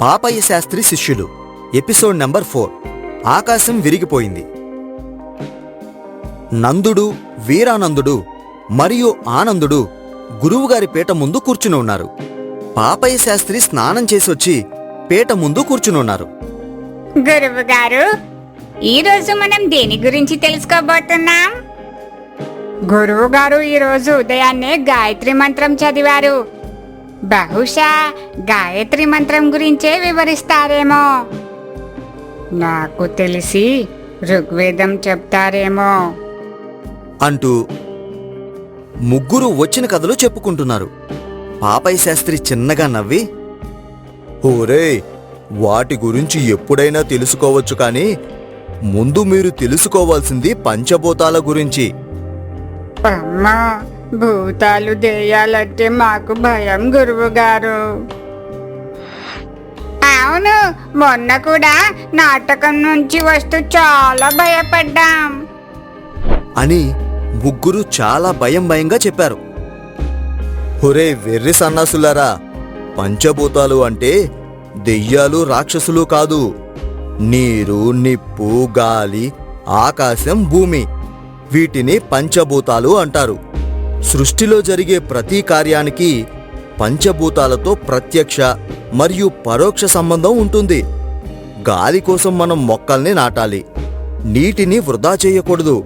పాపయ్య శాస్త్రి శిష్యులు. Episode number four. ఆకాశం విరిగిపోయింది. నందుడు వీరానందుడు మరియు ఆనందుడు గురువుగారి పీట ముందు కూర్చుని ఉన్నారు. పాపయ్య శాస్త్రి స్నానం చేసి వచ్చి పీట ముందు కూర్చుని ఉన్నారు. గురువుగారు ఈరోజు ఈ రోజు మనం దేని గురించి తెలుసుకోబోతున్నాం? గురువుగారు ఈరోజు ఈ రోజు ఉదయాన్నే గాయత్రి మంత్రం చదివారు. బహుశా గాయత్రి మంత్రం గురించే వివరిస్తారేమో. నాకు తెలిసి ఋగ్వేదం చెప్తారేమో. అంటూ ముగ్గురు వచ్చిన కథలు చెప్పుకుంటున్నారు. పాపయ్య శాస్త్రి చిన్నగా నవ్వి ఓరే వాటి గురించి ఎప్పుడైనా తెలుసుకోవచ్చు కానీ ముందు మీరు తెలుసుకోవాల్సింది పంచభూతాల గురించి. అమ్మా భూతాలు దేయాలంటే మాకు భయం గురువు గారు. అవును మొన్న కూడా నాటకం నుంచి వస్తూ చాలా భయపడ్డాం. అని ముగ్గురు చాలా భయం భయంగా చెప్పారు. ఒరే వెర్రి సన్నాసులారా పంచభూతాలు అంటే దెయ్యాలు రాక్షసులు కాదు. నీరు నిప్పు గాలి ఆకాశం భూమి. వీటిని పంచభూతాలు అంటారు. సృష్టిలో జరిగే ప్రతి కార్యానికి పంచభూతాలతో ప్రత్యక్ష మరియు పరోక్ష సంబంధం ఉంటుంది. గాలి కోసం మనం మొక్కల్ని నాటాలి. నీటిని వృధా చేయకూడదు.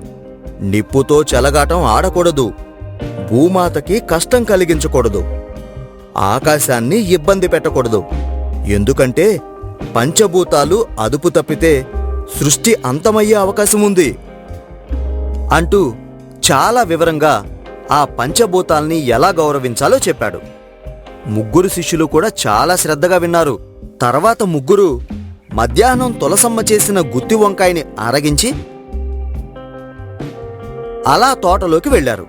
నిప్పుతో చెలగాటం ఆడకూడదు. భూమాతకి కష్టం కలిగించకూడదు. ఆకాశాన్ని ఇబ్బంది పెట్టకూడదు. ఎందుకంటే పంచభూతాలు అదుపు తప్పితే సృష్టి అంతమయ్యే అవకాశం ఉంది అంటూ చాలా వివరంగా ఆ పంచభూతాల్ని ఎలా గౌరవించాలో చెప్పాడు. ముగ్గురు శిష్యులు కూడా చాలా శ్రద్ధగా విన్నారు. తర్వాత ముగ్గురు మధ్యాహ్నం తులసమ్మ చేసిన గుత్తి వంకాయని అరగించి అలా తోటలోకి వెళ్ళారు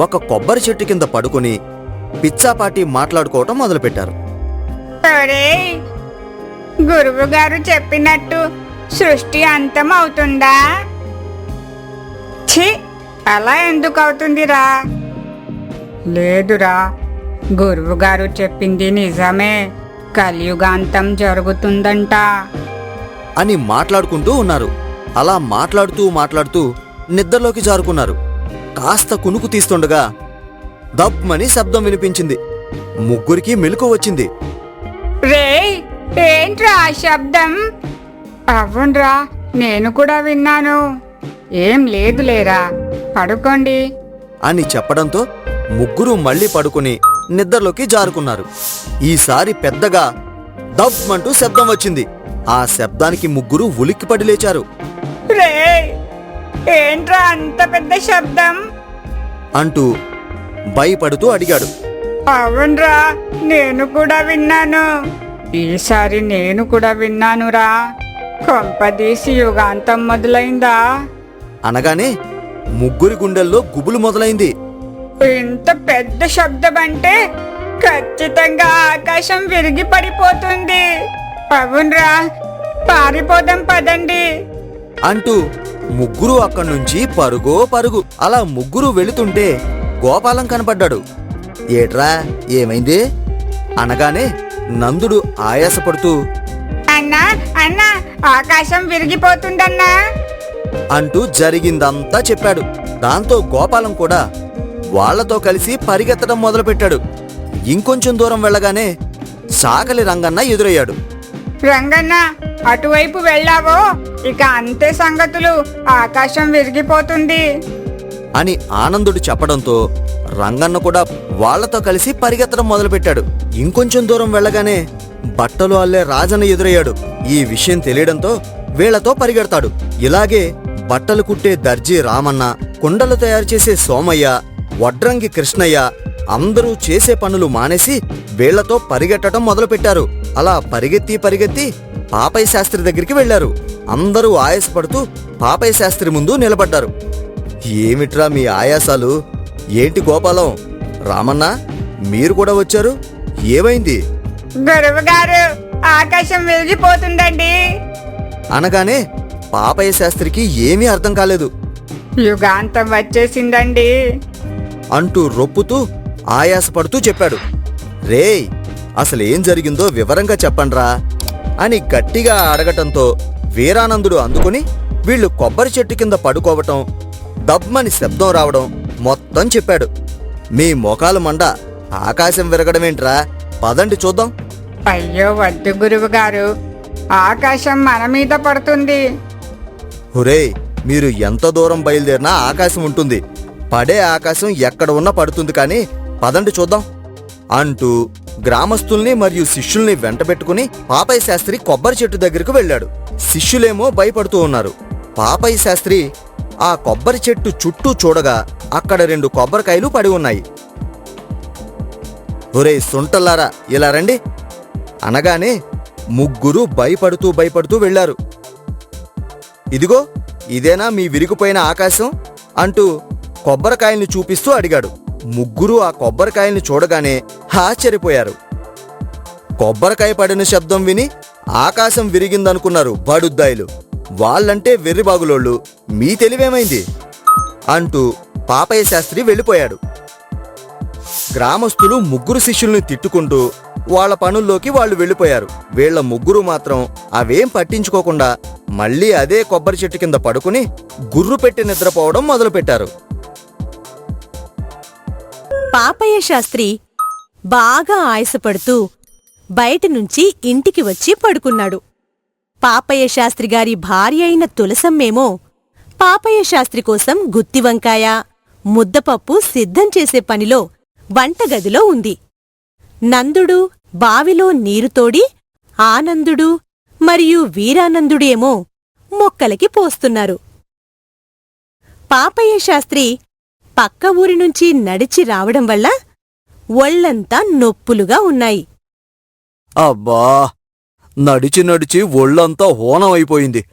ఒక కొబ్బరి చెట్టు కింద పడుకుని పిచ్చాపాటి మాట్లాడుకోవటం మొదలుపెట్టారు. గురువు గారు చెప్పినట్టు సృష్టి అంతం అవుతుందా ఛీ అలా ఎందుకు అవుతుందిరా? లేదురా గురువు గారు చెప్పింది నిజమే. కలియుగాంతం జరుగుతుందంట. అని మాట్లాడుకుంటూ ఉన్నారు. అలా మాట్లాడుతూ మాట్లాడుతూ నిద్రలోకి జారుకున్నారు. కాస్త కునుకు తీస్తుండగా దబ్మని శబ్దం వినిపించింది. ముగ్గురికి మెలకు వచ్చింది. రేయ్ ఏంట్రా ఆ శబ్దం? అవునరా నేను కూడా విన్నాను. ఏం లేదులేరా పడుకోండి. అని చెప్పడంతో ముగ్గురు మళ్ళీ పడుకుని నిద్రలోకి జారుకున్నారు. ఈసారి పెద్దగా దబ్మంటూ శబ్దం వచ్చింది. ఆ శబ్దానికి ముగ్గురు ఉలిక్కిపడి లేచారు. ఏంట్రా అంత పెద్ద శబ్దం? అంటూ భయపడుతూ అడిగాడు. అవునరా నేను కూడా విన్నాను. ఈసారి నేను కూడా విన్నానురా. కొంపదీసి యుగాంతం మొదలైందా? అనగానే ముగ్గురి గుండెల్లో గుబులు మొదలైంది. ఇంత పెద్ద శబ్దం అంటే ఖచ్చితంగా ఆకాశం విరిగి పడిపోతుంది అవునరా పారిపోదాం పదండి. అంటూ ముగ్గురు అక్కడి నుంచి పరుగో పరుగు అలా ముగ్గురు వెళుతుంటే గోపాలం కనపడ్డాడు. ఏట్రా ఏమైంది? అనగానే నందుడు ఆయాసపడుతూ అన్నా అన్నా ఆకాశం విరిగిపోతుందన్నా. అంటూ జరిగిందంతా చెప్పాడు. దాంతో గోపాలం కూడా వాళ్ళతో కలిసి పరిగెత్తడం మొదలుపెట్టాడు. ఇంకొంచెం దూరం వెళ్ళగానే సాకలి రంగన్న ఎదురయ్యాడు. రంగన్న అటువైపు వెళ్ళావో? ఇక అంతే సంగతులు. ఆకాశం విరిగిపోతుంది. అని ఆనందుడు చెప్పడంతో రంగన్న కూడా వాళ్ళతో కలిసి పరిగెత్తడం మొదలుపెట్టాడు. ఇంకొంచెం దూరం వెళ్ళగానే బట్టలు అల్లే రాజన్న ఎదురయ్యాడు. ఈ విషయం తెలియడంతో వీళ్ళతో పరిగెడతాడు. ఇలాగే బట్టలు కుట్టే దర్జీ రామన్న కుండలు తయారు చేసే సోమయ్య వడ్రంగి కృష్ణయ్య అందరూ చేసే పనులు మానేసి వీళ్ళతో పరిగెట్టడం మొదలుపెట్టారు. అలా పరిగెత్తి పరిగెత్తి పాపయ్య శాస్త్రి దగ్గరికి వెళ్ళారు అందరూ ఆయాసపడుతూ పాపయ్య శాస్త్రి ముందు నిలబడ్డారు. ఏమిట్రా మీ ఆయాసాలు? ఏంటి గోపాలం? రామన్న మీరు కూడా వచ్చారు? ఏమైంది? గురువు గారు ఆకాశం విరిగిపోతుందండి అనగానే పాపయ్య శాస్త్రికి ఏమీ అర్థం కాలేదు. యుగాంతం వచ్చేసిందండి. అంటూ రొప్పుతూ ఆయాసపడుతూ చెప్పాడు. రేయ్ అసలేం జరిగిందో వివరంగా చెప్పండ్రా అని గట్టిగా అడగటంతో వీరానందుడు అందుకుని వీళ్ళు కొబ్బరి చెట్టు కింద పడుకోవటం దబ్మని శబ్దం రావడం మొత్తం చెప్పాడు. మీ మొఖాలు మండ ఆకాశం విరగడమేంట్రా? పదండి చూద్దాం. అయ్యో వద్దు గురువు గారు. ఆకాశం మన మీద పడుతుంది. హురేయ్ మీరు ఎంత దూరం బయలుదేరినా ఆకాశం ఉంటుంది. పడే ఆకాశం ఎక్కడ ఉన్నా పడుతుంది కానీ పదండి చూద్దాం. అంటూ గ్రామస్తుల్ని మరియు శిష్యుల్ని వెంటబెట్టుకుని పాపయ్య శాస్త్రి కొబ్బరి చెట్టు దగ్గరకు వెళ్ళాడు. శిష్యులేమో భయపడుతూ ఉన్నారు. పాపయ్య శాస్త్రి ఆ కొబ్బరి చెట్టు చుట్టూ చూడగా అక్కడ రెండు కొబ్బరికాయలు పడి ఉన్నాయి. ఒరే సుంటల్లారా ఇలా రండి. అనగానే ముగ్గురు భయపడుతూ భయపడుతూ వెళ్ళారు. ఇదిగో ఇదేనా మీ విరిగిపోయిన ఆకాశం? అంటూ కొబ్బరికాయల్ని చూపిస్తూ అడిగాడు. ముగ్గురు ఆ కొబ్బరికాయల్ని చూడగానే ఆశ్చర్యపోయారు. కొబ్బరికాయ పడిన శబ్దం విని ఆకాశం విరిగిందనుకున్నారు బడుద్దాయిలు. వాళ్ళంటే వెర్రిబాగులోళ్ళు మీ తెలివేమైంది? అంటూ పాపయ్య శాస్త్రి వెళ్ళిపోయాడు. గ్రామస్తులు ముగ్గురు శిష్యుల్ని తిట్టుకుంటూ వాళ్ళ పనుల్లోకి వాళ్ళు వెళ్ళిపోయారు. వీళ్ళ ముగ్గురు మాత్రం అవేం పట్టించుకోకుండా మళ్ళీ అదే కొబ్బరి చెట్టు కింద పడుకుని గుర్రు పెట్టి నిద్రపోవడం మొదలుపెట్టారు. పాపయ్య శాస్త్రి బాగా ఆయాసపడుతూ బయట నుంచి ఇంటికి వచ్చి పడుకున్నాడు. పాపయ్య శాస్త్రి గారి భార్య అయిన తులసమ్మేమో పాపయ్య శాస్త్రి కోసం గుత్తి వంకాయ ముద్దపప్పు సిద్ధం చేసే పనిలో వంటగదిలో ఉంది. నందుడు బావిలో నీరు తోడి ఆనందుడు మరియు వీరానందుడేమో మొక్కలకి పోస్తున్నారు. పాపయ్య శాస్త్రి పక్క ఊరి నుంచి నడిచి రావడం వల్ల ఒళ్ళంతా నొప్పులుగా ఉన్నాయి. అబ్బా! నడిచి నడిచి ఒళ్ళంతా హోనం అయిపోయింది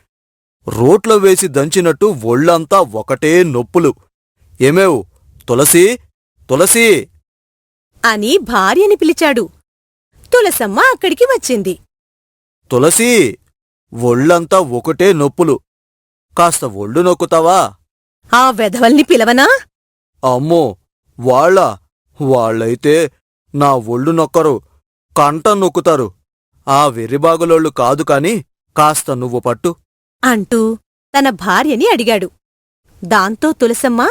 రోట్లో వేసి దంచినట్టు ఒళ్ళంతా ఒకటే నొప్పులు. ఏమేవ్? తులసి? తులసి! అని భార్యని పిలిచాడు. తులసమ్మ అక్కడికి వచ్చింది. తులసి ఒళ్ళంతా ఒకటే నొప్పులు. కాస్త ఒళ్ళు నొక్కుతావా? ఆ వెధవల్ని పిలవనా? అమ్మో వాళ్ళ వాళ్ళైతే నా ఒళ్ళు నొక్కరు కంట నొక్కుతారు. ఆ వెర్రిబాగులోళ్ళు కాదు కాని కాస్త నువ్వు పట్టు. అంటూ తన భార్యని అడిగాడు. దాంతో తులసమ్మ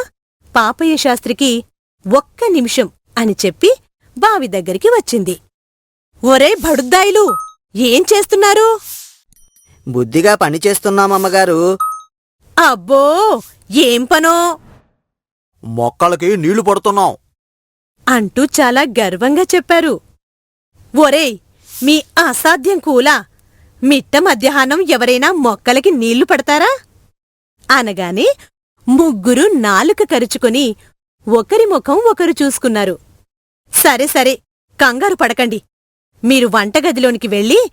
పాపయ్య శాస్త్రికి ఒక్క నిమిషం అని చెప్పి బావి దగ్గరికి వచ్చింది. ఒరే బడుద్దాయిలు ఏం చేస్తున్నారు? బుద్ధిగా పనిచేస్తున్నామమ్మగారు అబ్బో ఏం పనో? మొక్కలకి నీళ్ళు పడుతున్నాం. అంటూ చాలా గర్వంగా చెప్పారు. ఒరేయ్ మీ అసాధ్యం కూలా మిట్ట మధ్యాహ్నం ఎవరైనా మొక్కలకి నీళ్ళు పడతారా? అనగానే ముగ్గురు నాలుక కరుచుకొని ఒకరి ముఖం ఒకరు చూసుకున్నారు. సరే సరే. కంగారు పడకండి. మీరు వంటగదిలోనికి వెళ్ళి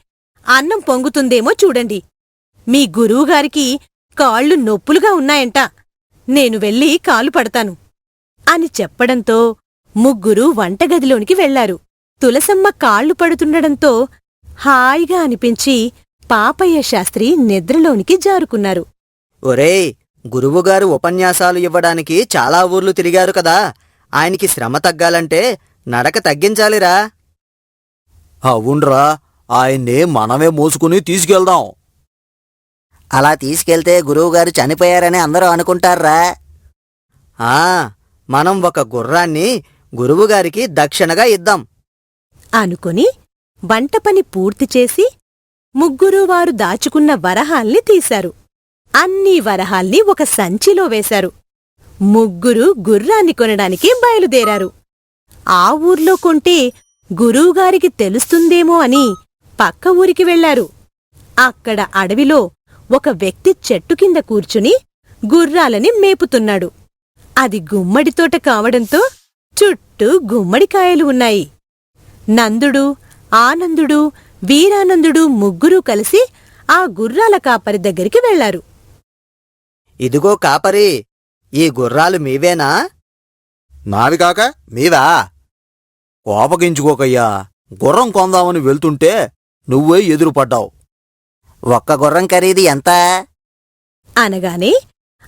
అన్నం పొంగుతుందేమో చూడండి. మీ గురువుగారికి కాళ్ళు నొప్పులుగా ఉన్నాయంట. నేను వెళ్ళి కాలు పడతాను. అని చెప్పడంతో ముగ్గురు వంటగదిలోనికి వెళ్ళారు. తులసమ్మ కాళ్ళు పడుతుండడంతో హాయిగా అనిపించి పాపయ్య శాస్త్రి నిద్రలోనికి జారుకున్నారు. ఒరేయ్ గురువుగారు ఉపన్యాసాలు ఇవ్వడానికి చాలా ఊర్లు తిరిగారు కదా. ఆయనకి శ్రమ తగ్గాలంటే నడక తగ్గించాలిరా. అవునరా ఆయన్నే మనమే మోసుకుని తీసుకెళ్దాం. అలా తీసుకెళ్తే గురువుగారు చనిపోయారని అందరూ అనుకుంటారా? ఆ మనం ఒక గుర్రాన్ని గురువుగారికి దక్షిణగా ఇద్దాం. అనుకుని వంటపని పూర్తి చేసి ముగ్గురు వారు దాచుకున్న వరహాల్ని తీశారు. అన్ని వరహాల్ని ఒక సంచిలో వేశారు. ముగ్గురు గుర్రాన్ని కొనడానికి బయలుదేరారు. ఆ ఊర్లో కొంటే గురువుగారికి తెలుస్తుందేమో అని పక్క ఊరికి వెళ్ళారు. అక్కడ అడవిలో ఒక వ్యక్తి చెట్టు కింద కూర్చుని గుర్రాలని మేపుతున్నాడు. అది గుమ్మడి తోట కావడంతో చుట్టూ గుమ్మడికాయలు ఉన్నాయి. నందుడు ఆనందుడు వీరానందుడు ముగ్గురూ కలిసి ఆ గుర్రాల కాపరి దగ్గరికి వెళ్ళారు. ఇదిగో కాపరి ఈ గుర్రాలు మీవేనా? నావి కాక మీవా? కోపగించుకోకయ్యా. గుర్రం కొందామని వెళ్తుంటే నువ్వే ఎదురుపడ్డావు. ఒక్క గుర్రం ఖరీదు ఎంత? అనగానే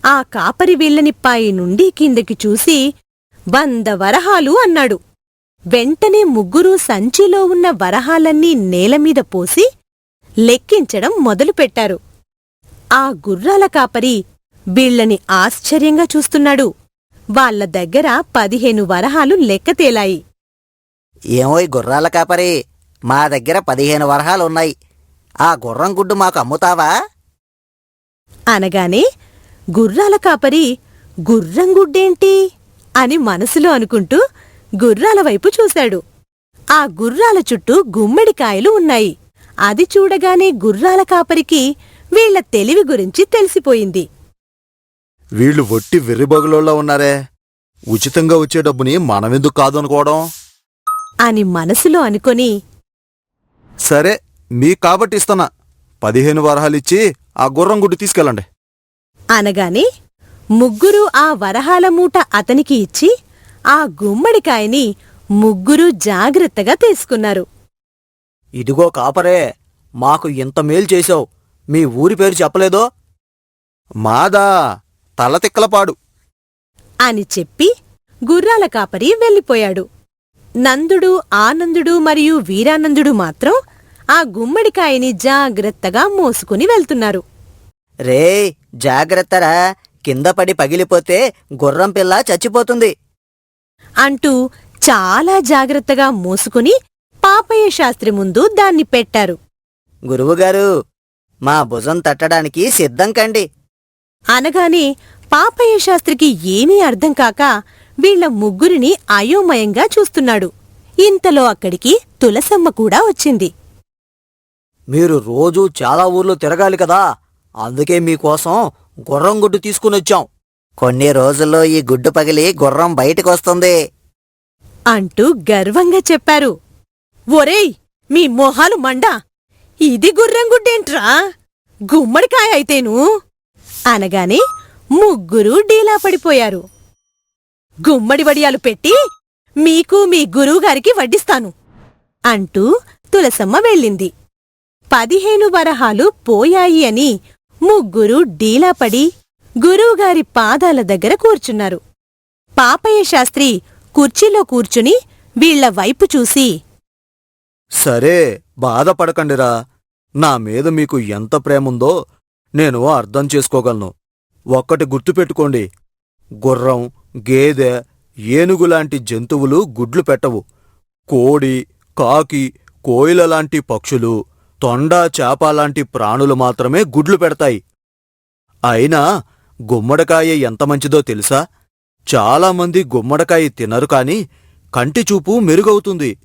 ఆ కాపరి వీళ్ళని పై నుండి కిందకి చూసి వంద వరహాలు అన్నాడు. వెంటనే ముగ్గురు సంచిలో ఉన్న వరహాలన్నీ నేలమీద పోసి లెక్కించడం మొదలుపెట్టారు. ఆ గుర్రాల కాపరి వీళ్ళని ఆశ్చర్యంగా చూస్తున్నాడు. వాళ్ళ దగ్గర పదిహేను వరహాలు లెక్క ఏమోయ్ గుర్రాల కాపరి మా దగ్గర పదిహేను వరహాలున్నాయి. ఆ గుర్రం గుడ్డు మాకు అమ్ముతావా? అనగానే గుర్రాల కాపరి గుర్రం గుడ్డేంటి? అని మనసులో అనుకుంటూ గుర్రాల వైపు చూశాడు. ఆ గుర్రాల చుట్టూ గుమ్మడికాయలు ఉన్నాయి. అది చూడగానే గుర్రాల కాపరికి వీళ్ళ తెలివి గురించి తెలిసిపోయింది. వీళ్ళు ఒట్టి వెర్రిబగులోళ్ళ ఉన్నారే. ఉచితంగా వచ్చే డబ్బుని మనమెందుకు కాదు అనుకోవడం అని మనసులో అనుకొని సరే మీ కాబట్టి ఇస్తానా పదిహేను వరహాలిచ్చి ఆ గుర్రం గుడ్డు తీసుకెళ్ళండి. అనగానే ముగ్గురు ఆ వరహాల మూట అతనికి ఇచ్చి ఆ గుమ్మడికాయని ముగ్గురు జాగ్రత్తగా తీసుకున్నారు. ఇదిగో కాపరే మాకు ఇంత మేలు చేశావు. మీ ఊరి పేరు చెప్పలేదో? మాదా తలతిక్కలపాడు అని చెప్పి గుర్రాల కాపరి వెళ్ళిపోయాడు. నందుడు ఆనందుడు మరియు వీరానందుడు మాత్రం ఆ గుమ్మడికాయని జాగ్రత్తగా మోసుకుని వెళ్తున్నారు. రే జాగ్రత్తరా. కింద పడి పగిలిపోతే గుర్రం పిల్ల చచ్చిపోతుంది. అంటూ చాలా జాగ్రత్తగా మోసుకుని పాపయ్య శాస్త్రి ముందు దాన్ని పెట్టారు. గురువుగారు మా భుజం తట్టడానికి సిద్ధం కండి. అనగానే పాపయ్య శాస్త్రికి ఏమీ అర్థం కాక వీళ్ళ ముగ్గురిని అయోమయంగా చూస్తున్నాడు. ఇంతలో అక్కడికి తులసమ్మ కూడా వచ్చింది. మీరు రోజూ చాలా ఊర్లు తిరగాలి కదా. అందుకే మీకోసం గుర్రం గుడ్డు తీసుకునొచ్చాం కొన్ని రోజుల్లో ఈ గుడ్డు పగిలి గుర్రం బయటకొస్తుంది అంటూ గర్వంగా చెప్పారు. ఒరేయ్ మీ మొహాలు మండా. ఇది గుర్రంగుడ్డేంట్రా గుమ్మడికాయ అయితేను. అనగానే ముగ్గురు డీలా పడిపోయారు. గుమ్మడి వడియాలు పెట్టి మీకు మీ గురువుగారికి వడ్డిస్తాను అంటూ తులసమ్మ వెళ్ళింది. పదిహేను వరహాలు పోయాయి అని ముగ్గురు డీలాపడి గురువుగారి పాదాల దగ్గర కూర్చున్నారు. పాపయ్య శాస్త్రి కుర్చీలో కూర్చుని వీళ్ళ వైపు చూసి సరే బాధపడకండిరా. నా మీద మీకు ఎంత ప్రేముందో నేను అర్థం చేసుకోగలను. ఒక్కటి గుర్తుపెట్టుకోండి. గుర్రం గేదె ఏనుగులాంటి జంతువులు గుడ్లు పెట్టవు. కోడి కాకి కోయిల లాంటి పక్షులు తొండా చేపలాంటి ప్రాణులు మాత్రమే గుడ్లు పెడతాయి. అయినా గుమ్మడికాయ ఎంత మంచిదో తెలుసా? చాలామంది గుమ్మడికాయ తినరు కాని కంటి చూపు మెరుగవుతుంది.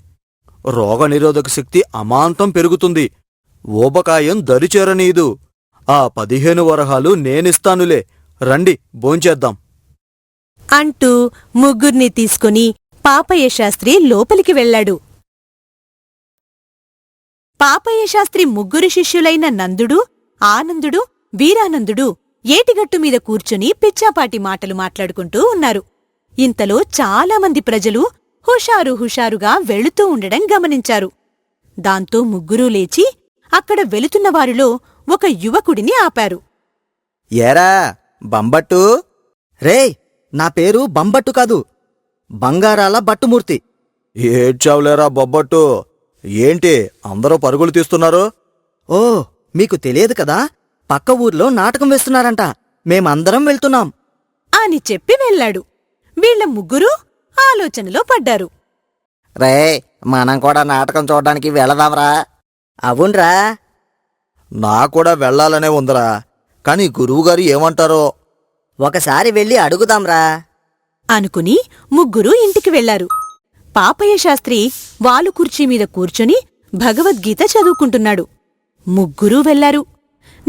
రోగనిరోధక శక్తి అమాంతం పెరుగుతుంది. ఊబకాయం దరిచేరనీదు. ఆ పదిహేను వరహాలు నేనిస్తానులే. రండి భోంచేద్దాం. అంటూ ముగ్గుర్ని తీసుకుని పాపయ్య శాస్త్రి లోపలికి వెళ్ళాడు. పాపయ్య శాస్త్రి ముగ్గురు శిష్యులైన నందుడు ఆనందుడు వీరానందుడు ఏటిగట్టు మీద కూర్చుని పిచ్చాపాటి మాటలు మాట్లాడుకుంటూ ఉన్నారు. ఇంతలో చాలామంది ప్రజలు హుషారు హుషారుగా వెళుతూ ఉండడం గమనించారు. దాంతో ముగ్గురూ లేచి అక్కడ వెళుతున్న వారిలో ఒక యువకుడిని ఆపారు. ఏరా బంబట్టు? రేయ్ నా పేరు బంబట్టు కాదు. బంగారాల బట్టుమూర్తి. ఏడ్చావులేరా బొబ్బట్టు? ఏంటి అందరూ పరుగులు తీస్తున్నారు? ఓ మీకు తెలియదు కదా పక్క ఊర్లో నాటకం వేస్తున్నారంట. మేమందరం వెళ్తున్నాం. అని చెప్పి వెళ్ళాడు. వీళ్ళ ముగ్గురు ఆలోచనలో పడ్డారు. రే మనం కూడా నాటకం చూడడానికి వెళదాంరా. అవునరా. నా కూడా వెళ్ళాలనే ఉందరా. కాని గురువుగారు ఏమంటారో ఒకసారి వెళ్ళి అడుగుదాంరా. అనుకుని ముగ్గురు ఇంటికి వెళ్ళారు. పాపయ్య శాస్త్రి వాలు కుర్చీ మీద కూర్చొని భగవద్గీత చదువుకుంటున్నాడు. ముగ్గురూ వెళ్ళారు.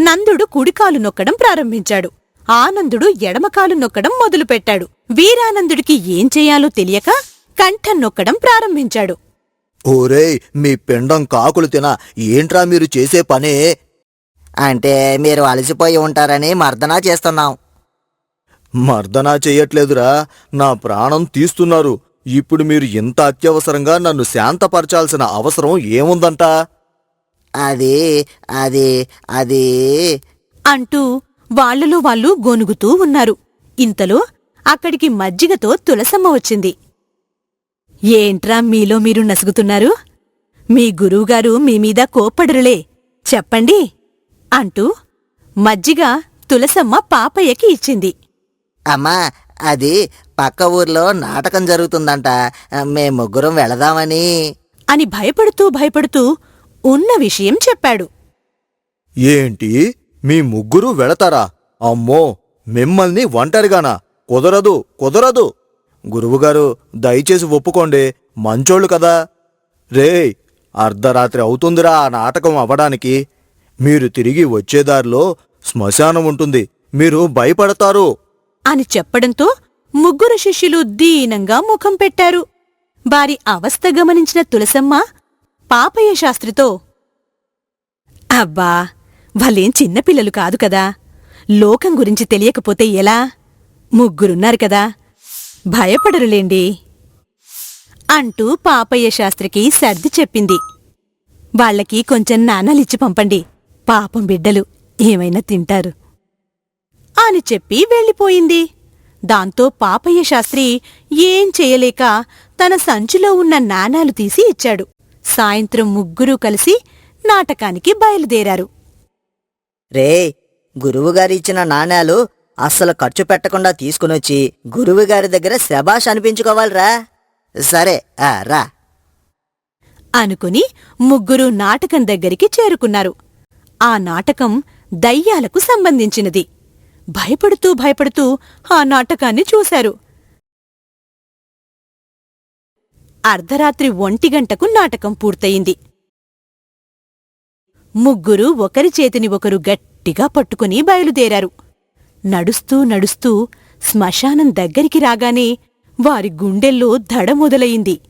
నందుడు కుడికాలు నొక్కడం ప్రారంభించాడు. ఆనందుడు ఎడమకాలు నొక్కడం మొదలుపెట్టాడు. వీరానందుడికి ఏం చెయ్యాలో తెలియక కంఠం నొక్కడం ప్రారంభించాడు. ఓరేయ్ మీ పిండం కాకులు తిన ఏంట్రా మీరు చేసే పనే? అంటే మీరు అలసిపోయి ఉంటారని మర్దనా చేస్తున్నాం. మర్దనా చెయ్యట్లేదురా. నా ప్రాణం తీస్తున్నారు. ఇప్పుడు మీరు ఇంత అత్యవసరంగా నన్ను శాంతపరచాల్సిన అవసరం ఏముందంట? అది అది అది. అంటూ వాళ్ళలో వాళ్ళు గొనుగుతూ ఉన్నారు. ఇంతలో అక్కడికి మజ్జిగతో తులసమ్మ వచ్చింది. ఏంట్రా మీలో మీరు నసుగుతున్నారు? మీ గురువుగారు మీ మీద కోప్పడరులే. చెప్పండి అంటూ మజ్జిగ తులసమ్మ పాపయ్యకి ఇచ్చింది. అమ్మా అది పక్క ఊర్లో నాటకం జరుగుతుందంట. మే ముగ్గురం వెళదామని. అని భయపడుతూ భయపడుతూ ఉన్న విషయం చెప్పాడు. ఏంటి? మీ ముగ్గురు వెళతారా? అమ్మో మిమ్మల్ని ఒంటరిగానా? కుదరదు కుదరదు. గురువుగారు దయచేసి ఒప్పుకోండి. మంచోళ్ళు కదా. రేయ్ అర్ధరాత్రి అవుతుందిరా ఆ నాటకం అవ్వడానికి. మీరు తిరిగి వచ్చేదారిలో శ్మశానం ఉంటుంది. మీరు భయపడతారు. అని చెప్పడంతో ముగ్గురు శిష్యులు దీనంగా ముఖం పెట్టారు. వారి అవస్థ గమనించిన తులసమ్మ పాపయ్య శాస్త్రితో అబ్బా వాళ్ళేం చిన్నపిల్లలు కాదు కదా. లోకం గురించి తెలియకపోతే ఎలా? ముగ్గురున్నారు కదా. భయపడరులేండి అంటూ పాపయ్య శాస్త్రికి సర్ది చెప్పింది. వాళ్ళకి కొంచెం నాణాలిచ్చి పంపండి. పాపం బిడ్డలు ఏమైనా తింటారు. అని చెప్పి వెళ్ళిపోయింది. దాంతో పాపయ్య శాస్త్రి ఏం చేయలేక తన సంచిలో ఉన్న నాణాలు తీసి ఇచ్చాడు. సాయంత్రం ముగ్గురూ కలిసి నాటకానికి బయలుదేరారు. రే గురువుగారు ఇచ్చిన నాణేలు అస్సలు ఖర్చు పెట్టకుండా తీసుకునొచ్చి గురువుగారి దగ్గర శబాష్ అనిపించుకోవాలిరా. సరే ఆ, రా. అనుకుని ముగ్గురు నాటకం దగ్గరికి చేరుకున్నారు. ఆ నాటకం దయ్యాలకు సంబంధించినది. భయపడుతూ భయపడుతూ ఆ నాటకాన్ని చూశారు. అర్ధరాత్రి ఒంటి గంటకు నాటకం పూర్తయింది. ముగ్గురు ఒకరి చేతిని ఒకరు గట్టిగా పట్టుకుని బయలుదేరారు. నడుస్తూ నడుస్తూ శ్మశానం దగ్గరికి రాగానే వారి గుండెల్లో దడ మొదలయింది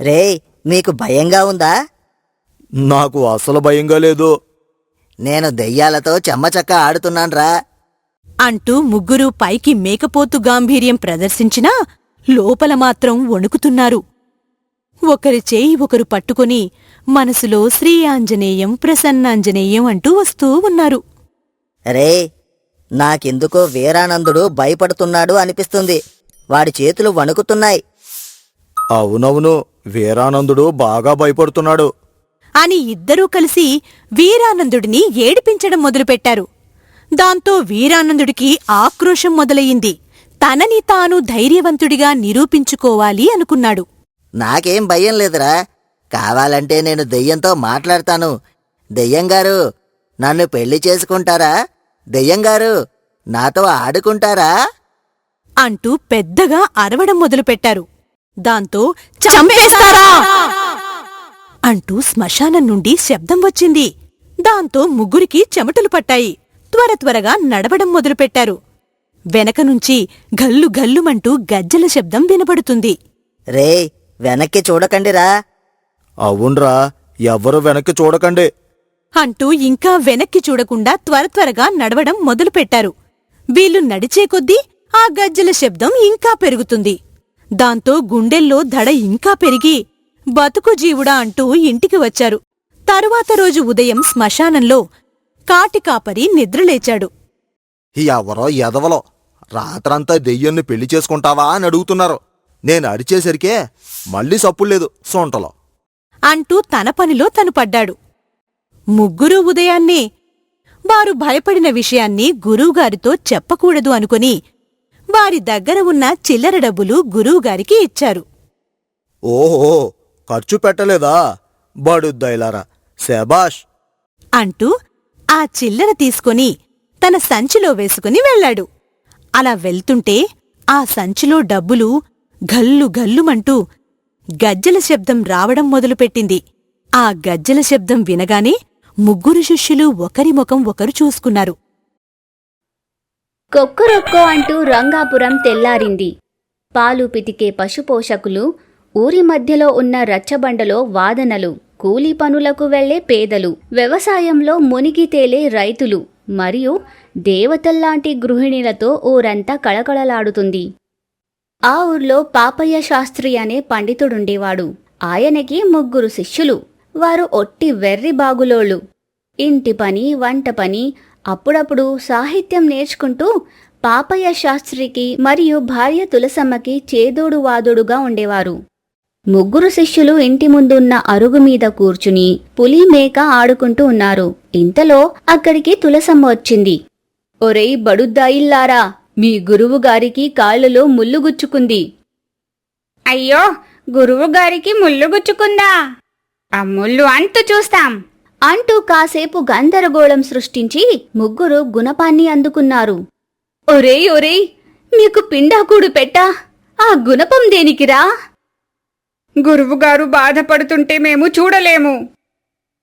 రే మీకు భయంగా ఉందా? నాకు అసలు భయంగా లేదు. నేను దెయ్యాలతో చెమ్మచక్క ఆడుతున్నాన్రా. అంటూ ముగ్గురు పైకి మేకపోతు గాంభీర్యం ప్రదర్శించినా లోపల మాత్రం వణుకుతున్నారు. ఒకరి చేయి ఒకరు పట్టుకుని మనసులో శ్రీ ఆంజనేయం ప్రసన్నాంజనేయం అంటూ వస్తూ ఉన్నారు. రే నాకెందుకో వీరానందుడు భయపడుతున్నాడు అనిపిస్తుంది. వాడి చేతులు వణుకుతున్నాయి. అవునవును వీరానందుడు బాగా భయపడుతున్నాడు. అని ఇద్దరూ కలిసి వీరానందుడిని ఏడిపించడం మొదలుపెట్టారు. దాంతో వీరానందుడికి ఆక్రోశం మొదలయింది తనని తాను ధైర్యవంతుడిగా నిరూపించుకోవాలి అనుకున్నాడు. నాకేం భయం లేదురా. కావాలంటే నేను దెయ్యంతో మాట్లాడతాను. దెయ్యంగారు నన్ను పెళ్ళి చేసుకుంటారా? దెయ్యంగారు నాతో ఆడుకుంటారా? అంటూ పెద్దగా అరవడం మొదలుపెట్టారు. దాంతో చంపేస్తారా? అంటూ శ్మశానం నుండి శబ్దం వచ్చింది. దాంతో ముగ్గురికి చెమటలు పట్టాయి. త్వర త్వరగా నడవడం మొదలుపెట్టారు. వెనక నుంచి గల్లు గల్లుమంటూ గజ్జల శబ్దం వినబడుతుంది. రే వెనక్కి చూడకండిరా. అవునరా ఎవ్వరు వెనక్కి చూడకండి. అంటూ ఇంకా వెనక్కి చూడకుండా త్వర త్వరగా నడవడం మొదలుపెట్టారు. వీళ్ళు నడిచే కొద్దీ ఆ గజ్జల శబ్దం ఇంకా పెరుగుతుంది. దాంతో గుండెల్లో దడ ఇంకా పెరిగి బతుకు జీవుడా అంటూ ఇంటికి వచ్చారు. తరువాత రోజు ఉదయం శ్మశానంలో కాటికాపరి నిద్రలేచాడు ఎవరో ఎదవలో రాత్రంతా దెయ్యాన్ని పెళ్ళి చేసుకుంటావా? అని అడుగుతున్నారు. నేను అరిచేసరికే మళ్ళీ సప్పులేదు సొంటలో. అంటూ తన పనిలో తను పడ్డాడు. ముగ్గురూ ఉదయాన్నే వారు భయపడిన విషయాన్ని గురువుగారితో చెప్పకూడదు అనుకుని వారి దగ్గర ఉన్న చిల్లర డబ్బులు గురువుగారికి ఇచ్చారు. ఓహో! ఖర్చు పెట్టలేదా? బడుద్దైలారా శబాష్ అంటూ ఆ చిల్లర తీసుకొని తన సంచిలో వేసుకుని వెళ్ళాడు. అలా వెళ్తుంటే ఆ సంచిలో డబ్బులు గల్లు గల్లుమంటూ గజ్జల శబ్దం రావడం మొదలుపెట్టింది. ఆ గజ్జల శబ్దం వినగానే ముగ్గురు శిష్యులు ఒకరి ముఖం ఒకరు చూసుకున్నారు. కొక్కరొక్కో అంటూ రంగాపురం తెల్లారింది. పాలు పితికే పశుపోషకులు ఊరి మధ్యలో ఉన్న రచ్చబండలో వాదనలు కూలీ పనులకు వెళ్ళే పేదలు వ్యవసాయంలో మునిగి తేలే రైతులు మరియు దేవతల్లాంటి గృహిణులతో ఊరంతా కళకళలాడుతుంది. ఆ ఊర్లో పాపయ్య శాస్త్రి అనే పండితుడుండేవాడు. ఆయనకి ముగ్గురు శిష్యులు. వారు ఒట్టి వెర్రి బాగులోళ్ళు. ఇంటి పని వంట పని అప్పుడప్పుడు సాహిత్యం నేర్చుకుంటూ పాపయ్య శాస్త్రికి మరియు భార్య తులసమ్మకి చేదోడు వాదోడుగా ఉండేవారు. ముగ్గురు శిష్యులు ఇంటి ముందున్న అరుగు మీద కూర్చుని పులి మేక ఆడుకుంటూ ఉన్నారు. ఇంతలో అక్కడికి తులసమ్మ వచ్చింది. ఒరేయ్ బడుద్దాయిల్లారా మీ గురువు గారికి కాళ్ళలో ముల్లు గుచ్చుకుంది. అయ్యో గురువు గారికి ముళ్ళు గుచ్చుకుందా? ఆ ముళ్ళు అంతు చూస్తాం. అంటూ కాసేపు గందరగోళం సృష్టించి ముగ్గురు గుణపాన్ని అందుకున్నారు. ఒరేయ్ ఒరేయ్ మీకు పిండాకుడు పెట్టా? ఆ గుణపం దేనికిరా? గురువుగారు బాధపడుతుంటే మేము చూడలేము.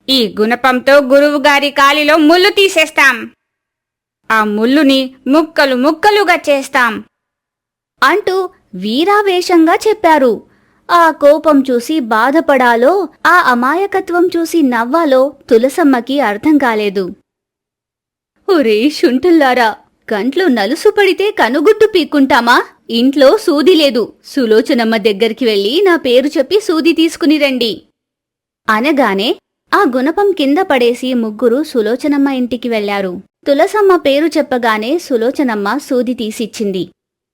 ఈ గుణపంతో గురువుగారి కాలిలో ముళ్ళు తీసేస్తాం. ఆ ముళ్ళుని ముక్కలు ముక్కలుగా చేస్తాం. అంటూ వీరావేశంగా చెప్పారు. ఆ కోపం చూసి బాధపడాలో ఆ అమాయకత్వం చూసి నవ్వాలో తులసమ్మకి అర్థం కాలేదు. ఒరే శుంఠుల్లారా కంట్లు నలుసు పడితే కనుగుట్టు పీక్కుంటామా? ఇంట్లో సూది లేదు. సులోచనమ్మ దగ్గరికి వెళ్ళి నా పేరు చెప్పి సూది తీసుకుని రండి. అనగానే ఆ గుణపం కింద పడేసి ముగ్గురు సులోచనమ్మ ఇంటికి వెళ్ళారు తులసమ్మ పేరు చెప్పగానే సులోచనమ్మ సూది తీసిచ్చింది.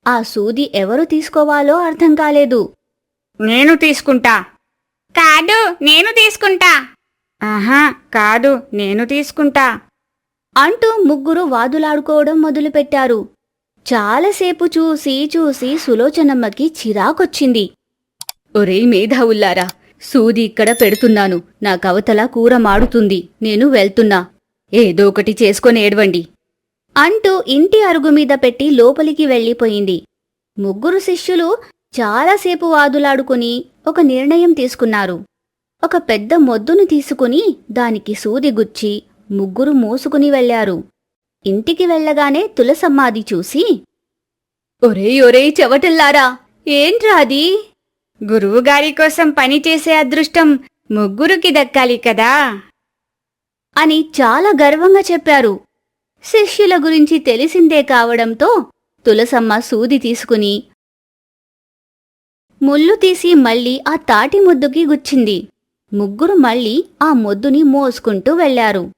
ఆ సూది ఎవరు తీసుకోవాలో అర్థం కాలేదు. నేను తీసుకుంటా. కాదు నేను తీసుకుంటా. ఆహా కాదు నేను తీసుకుంటా. అంటూ ముగ్గురు వాదులాడుకోవడం మొదలుపెట్టారు. చాలాసేపు చూసి చూసి సులోచనమ్మకి చిరాకొచ్చింది. ఒరేయ్ మేధావుల్లారా సూది ఇక్కడ పెడుతున్నాను. నా కవతల కూర మాడుతుంది. నేను వెళ్తున్నా. ఏదో ఒకటి చేసుకొని ఏడవండి. అంటూ ఇంటి అరుగు మీద పెట్టి లోపలికి వెళ్ళిపోయింది. ముగ్గురు శిష్యులు చాలాసేపు వాదులాడుకుని ఒక నిర్ణయం తీసుకున్నారు. ఒక పెద్ద మొద్దును తీసుకుని దానికి సూది గుచ్చి ముగ్గురు మోసుకుని వెళ్ళారు ఇంటికి వెళ్ళగానే తులసమ్మాది చూసి ఒరేయ్ ఒరేయ్ చెవటల్లారా ఏంట్రాది గురువుగారి కోసం పనిచేసే అదృష్టం ముగ్గురికి దక్కాలి కదా? అని చాలా గర్వంగా చెప్పారు. శిష్యుల గురించి తెలిసిందే కావడంతో తులసమ్మ సూది తీసుకుని ముళ్ళు తీసి మళ్ళీ ఆ తాటి ముద్దుకి గుచ్చింది. ముగ్గురు మళ్ళీ ఆ మొద్దుని మోసుకుంటూ వెళ్ళారు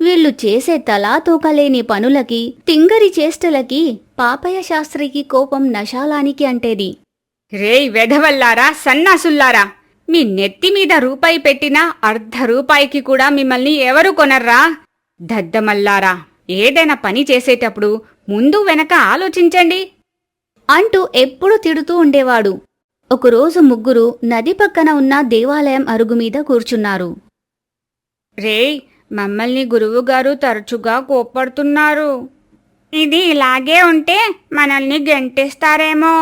వీళ్ళు చేసే తలాతూకలేని పనులకి తింగరి చేష్టలకి పాపయ్య శాస్త్రికి కోపం నశాలానికి అంటేది. రేయ్ వెధవల్లారా సన్నాసుల్లారా! మీ నెత్తి మీద రూపాయి పెట్టినా అర్ధ రూపాయికి కూడా మిమ్మల్ని ఎవరు కొనర్రా? దద్దమల్లారా ఏదైనా పని చేసేటప్పుడు ముందు వెనక ఆలోచించండి. అంటూ ఎప్పుడూ తిడుతూ ఉండేవాడు. ఒకరోజు ముగ్గురు నది పక్కన ఉన్న దేవాలయం అరుగు మీద కూర్చున్నారు. రేయ్ మమ్మల్ని గురువుగారు తరచుగా కోప్పడుతున్నారు. ఇది ఇలాగే ఉంటే మనల్ని గెంటేస్తారేమో.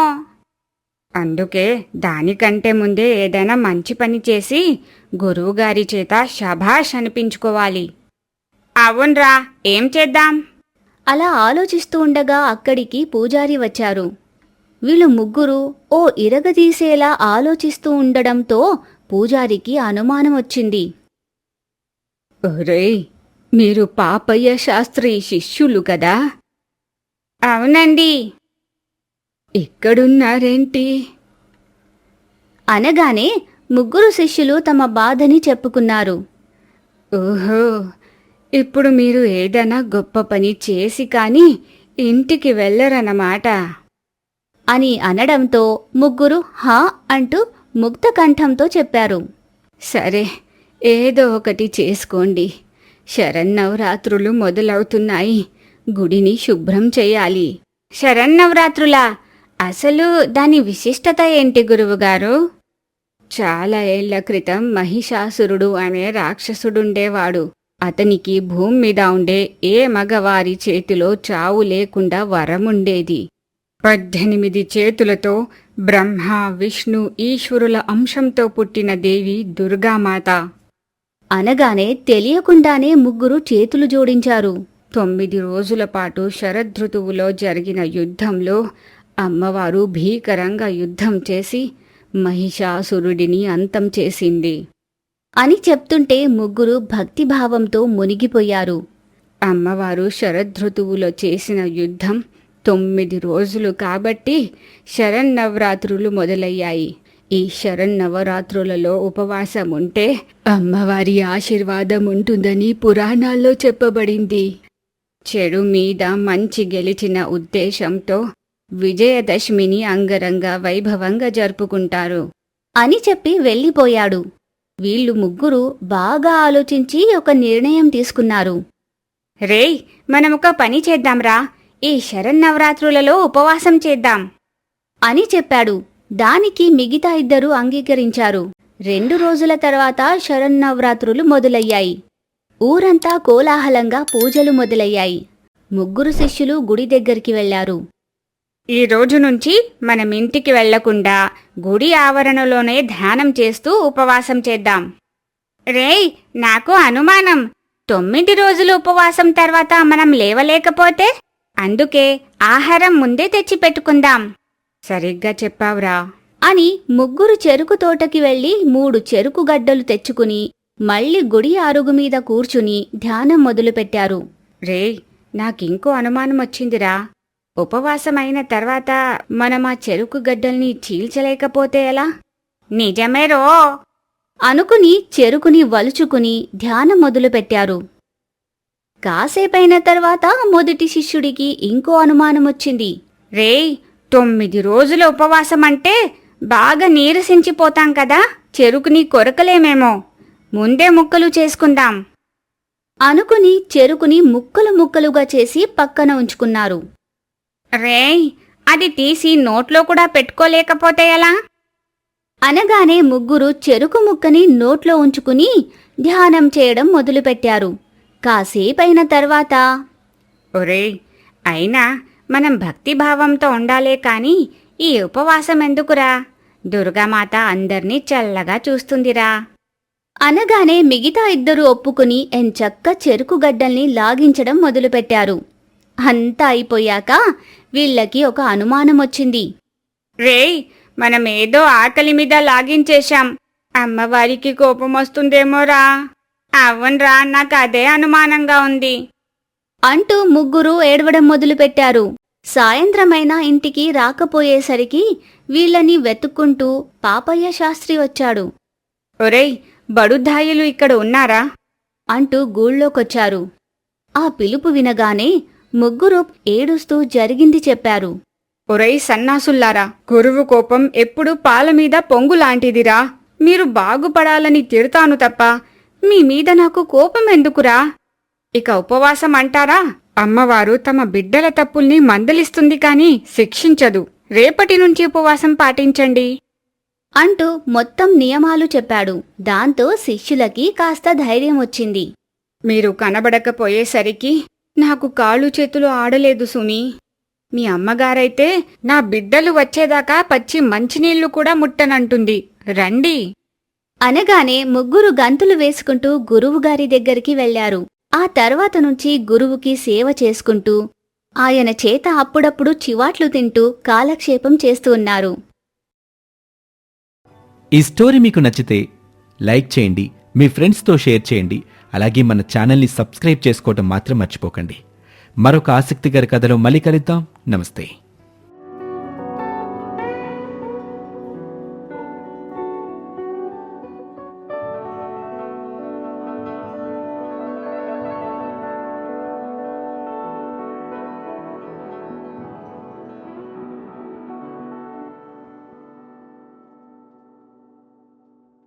అందుకే దానికంటే ముందే ఏదైనా మంచి పని చేసి గురువుగారి చేత శభాష్ అనిపించుకోవాలి. అవునరా ఏం చేద్దాం? అలా ఆలోచిస్తూ ఉండగా అక్కడికి పూజారి వచ్చారు. వీళ్ళు ముగ్గురు ఓ ఇరగదీసేలా ఆలోచిస్తూ ఉండడంతో పూజారికి అనుమానం వచ్చింది. ఒరేయ్ మీరు పాపయ్య శాస్త్రి శిష్యులు కదా? అవునండి. ఇక్కడున్నారేంటి? అనగానే ముగ్గురు శిష్యులు తమ బాధని చెప్పుకున్నారు. ఓహో ఇప్పుడు మీరు ఏదైనా గొప్ప పని చేసి కాని ఇంటికి వెళ్ళరన్నమాట. అని అనడంతో ముగ్గురు హా అంటూ ముక్త కంఠంతో చెప్పారు. సరే ఏదో ఒకటి చేసుకోండి. శరన్నవరాత్రులు మొదలవుతున్నాయి. గుడిని శుభ్రం చేయాలి. శరన్నవరాత్రులా? అసలు దాని విశిష్టత ఏంటి గురువుగారు? చాలా ఏళ్ళ క్రితం మహిషాసురుడు అనే రాక్షసుడుండేవాడు. అతనికి భూమి మీద ఉండే ఏ మగవారి చేతిలో చావు లేకుండా వరముండేది. పద్దెనిమిది చేతులతో బ్రహ్మ విష్ణు ఈశ్వరుల అంశంతో పుట్టిన దేవి దుర్గామాత. అనగానే తెలియకుండానే ముగ్గురు చేతులు జోడించారు. తొమ్మిది రోజుల పాటు శరదృతువులో జరిగిన యుద్ధంలో అమ్మవారు భీకరంగా యుద్ధం చేసి మహిషాసురుడిని అంతం చేసింది. అని చెప్తుంటే ముగ్గురు భక్తిభావంతో మునిగిపోయారు. అమ్మవారు శరదృతువులో చేసిన యుద్ధం తొమ్మిది రోజులు కాబట్టి శరన్నవరాత్రులు మొదలయ్యాయి. ఈ శరన్నవరాత్రులలో ఉపవాసం ఉంటే అమ్మవారి ఆశీర్వాదం ఉంటుందని పురాణాల్లో చెప్పబడింది. చెడు మీద మంచి గెలిచిన ఉద్దేశంతో విజయదశమిని అంగరంగ వైభవంగా జరుపుకుంటారు. అని చెప్పి వెళ్ళిపోయాడు. వీళ్ళు ముగ్గురు బాగా ఆలోచించి ఒక నిర్ణయం తీసుకున్నారు. రేయ్ మనమొక పని చేద్దాంరా. ఈ శరన్నవరాత్రులలో ఉపవాసం చేద్దాం. అని చెప్పాడు. దానికి మిగతా ఇద్దరు అంగీకరించారు. రెండు రోజుల తర్వాత శరన్నవరాత్రులు మొదలయ్యాయి. ఊరంతా కోలాహలంగా పూజలు మొదలయ్యాయి. ముగ్గురు శిష్యులు గుడి దగ్గరికి వెళ్ళారు ఈ రోజు నుంచి మనం ఇంటికి వెళ్ళకుండా గుడి ఆవరణలోనే ధ్యానం చేస్తూ ఉపవాసం చేద్దాం. రేయ్ నాకు అనుమానం. తొమ్మిది రోజులు ఉపవాసం తర్వాత మనం లేవలేకపోతే? అందుకే ఆహారం ముందే తెచ్చి పెట్టుకుందాం సరిగ్గా చెప్పావురా. అని ముగ్గురు చెరుకు తోటకి వెళ్ళి మూడు చెరుకు గడ్డలు తెచ్చుకుని మళ్ళీ గుడి అరుగు మీద కూర్చుని ధ్యానం మొదలుపెట్టారు. రేయ్ నాకింకో అనుమానం వచ్చిందిరా ఉపవాసం అయిన తర్వాత మనం ఆ చెరుకు గడ్డల్ని చీల్చలేకపోతే ఎలా? నిజమే రో. అనుకుని చెరుకుని వలుచుకుని ధ్యానం మొదలుపెట్టారు. కాసేపైన తర్వాత మొదటి శిష్యుడికి ఇంకో అనుమానం వచ్చింది రేయ్ తొమ్మిది రోజుల ఉపవాసం అంటే బాగా నీరసించిపోతాం కదా. చెరుకుని కొరకలేమేమో. ముందే ముక్కలు చేసుకుందాం. అనుకుని చెరుకుని ముక్కలు ముక్కలుగా చేసి పక్కన ఉంచుకున్నారు. రేయ్ అది తీసి నోట్లో కూడా పెట్టుకోలేకపోతే ఎలా? అనగానే ముగ్గురు చెరుకు ముక్కని నోట్లో ఉంచుకుని ధ్యానం చేయడం మొదలుపెట్టారు. కాసేపైన తర్వాత ఒరే అయినా మనం భక్తిభావంతో ఉండాలే కాని ఈ ఉపవాసం ఎందుకురా దుర్గామాత అందర్నీ చల్లగా చూస్తుందిరా. అనగానే మిగతా ఇద్దరు ఒప్పుకుని ఎంచక్క చెరుకు గడ్డల్ని లాగించడం మొదలుపెట్టారు. అంతా అయిపోయాక వీళ్ళకి ఒక అనుమానం వచ్చింది రేయ్ మనం ఏదో ఆకలి మీద లాగించేశాం. అమ్మవారికి కోపం వస్తుందేమోరా అవునరా నాకు అదే అనుమానంగా ఉంది. అంటూ ముగ్గురు ఏడవడం మొదలుపెట్టారు. సాయంత్రమైనా ఇంటికి రాకపోయేసరికి వీళ్ళని వెతుక్కుంటూ పాపయ్య శాస్త్రి వచ్చాడు. ఒరేయ్ బడుద్దాయులు ఇక్కడ ఉన్నారా? అంటూ గూళ్ళోకొచ్చారు. ఆ పిలుపు వినగానే ముగ్గురు ఏడుస్తూ జరిగింది చెప్పారు. ఒరేయ్ సన్నాసుల్లారా గురువు కోపం ఎప్పుడు పాల మీద పొంగు లాంటిదిరా. మీరు బాగుపడాలని తిడతాను తప్ప మీ మీద నాకు కోపం ఎందుకురా? ఇక ఉపవాసం అంటారా అమ్మవారు తమ బిడ్డల తప్పుల్ని మందలిస్తుంది కాని శిక్షించదు. రేపటి నుంచి ఉపవాసం పాటించండి. అంటూ మొత్తం నియమాలు చెప్పాడు. దాంతో శిష్యులకి కాస్త ధైర్యం వచ్చింది. మీరు కనబడకపోయేసరికి నాకు కాళ్ళు చేతులు ఆడలేదు సుమి మీ అమ్మగారైతే నా బిడ్డలు వచ్చేదాకా పచ్చి మంచినీళ్ళు కూడా ముట్టనంటుంది. రండి. అనగానే ముగ్గురు గంతులు వేసుకుంటూ గురువుగారి దగ్గరికి వెళ్ళారు ఆ తర్వాత నుంచి గురువుకి సేవ చేసుకుంటూ ఆయన చేత అప్పుడప్పుడు చివాట్లు తింటూ కాలక్షేపం చేస్తూ ఉన్నారు. ఈ స్టోరీ మీకు నచ్చితే లైక్ చేయండి మీ ఫ్రెండ్స్తో షేర్ చేయండి అలాగే మన ఛానల్ని సబ్స్క్రైబ్ చేసుకోవడం మాత్రం మర్చిపోకండి. మరొక ఆసక్తికర కథలో మళ్ళీ కలుద్దాం. నమస్తే.